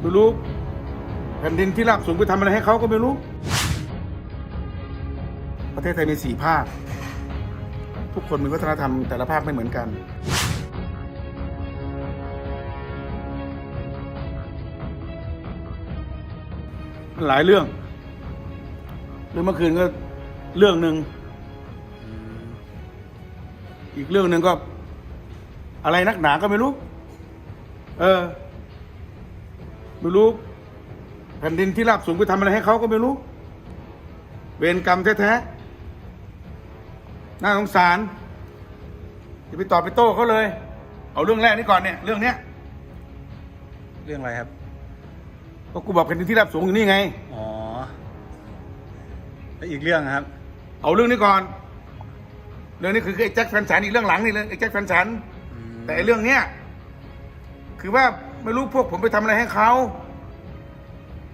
ไม่รู้แผ่นดินที่ราบสูงไปทำอะไรให้เขาก็ไม่รู้ ประเทศไทยมีสี่ภาค ทุกคนมีวัฒนธรรมแต่ละภาคไม่เหมือนกัน มันหลายเรื่องเรื่องเมื่อคืนก็เรื่องหนึ่ง อีกเรื่องหนึ่งก็ อะไรนักหนาก็ไม่รู้ เออ ไม่รู้แผ่นดินที่ราบสูงไปทำอะไรให้เขาก็ไม่รู้ เวรกรรมแท้ๆน่าสงสารอย่าไปตอบไปโต้เขาเลย เอาเรื่องแรกนี้ก่อนเนี่ย เรื่องเนี้ย เรื่องอะไรครับก็กูบอกแผ่นดินที่ราบสูงอยู่นี่ไงอ๋อแล้วอีกเรื่องครับ เอาเรื่องนี้ก่อน เรื่องนี้คือไอ้แจ็คแฟนฉันอีกเรื่องหลังนี่เลยไอ้แจ็คแฟนฉันอืมแต่ไอ้เรื่องเนี้ยคือว่า ไม่รู้พวกผมไปทำอะไรให้เขา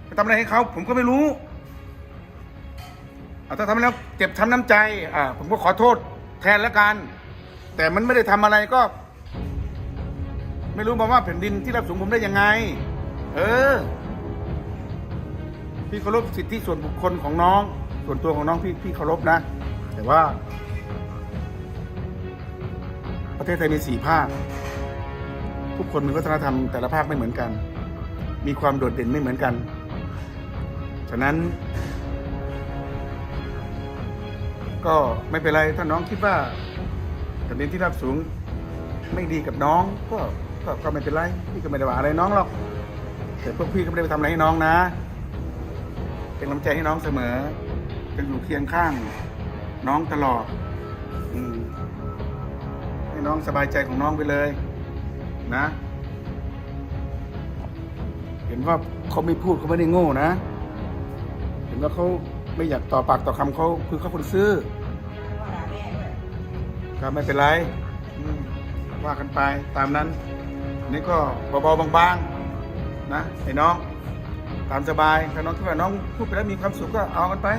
ไปทำอะไรให้เขาผมก็ไม่รู้ถ้าทำแล้วเจ็บช้ำน้ำใจอ่าผมก็ขอโทษแทนแล้วกัน แต่มันไม่ได้ทำอะไรก็ ไม่รู้มาว่าแผ่นดินที่รับสูงผมได้ยังไง เออ พี่เคารพสิทธิส่วนบุคคลของน้อง ส่วนตัวของน้องพี่พี่เคารพนะ แต่ว่า ประเทศไทยมีสี่ภาค ทุกคนมีวัฒนธรรมแต่ละภาคไม่เหมือนกัน มีความโดดเด่นไม่เหมือนกัน ฉะนั้น ก็ไม่เป็นไรถ้าน้องคิดว่าแผ่นดินที่ราบสูงไม่ดีกับน้องก็ก็ก็ไม่เป็นไรพี่ก็ไม่ได้ว่าอะไรน้องหรอกแต่พวกพี่ก็ไม่ได้ไปทำอะไรให้น้องนะ เป็นกำลังใจให้น้องเสมอจะอยู่เคียงข้าง น้องตลอดอให้น้องสบายใจของน้องไปเลย นะ เห็นว่าเขาไม่พูดเขาไม่ได้โง่นะ เห็นว่าเขาไม่อยากต่อปากต่อคำเขาคือเขาคนซื่อก็ไม่เป็นไรว่ากันไปตามนั้น นี่ก็เบาๆบางๆ นะไอ้น้อง ตามสบายถ้าน้องคิดว่าน้องพูดไปแล้วมีความสุขก็เอากันไป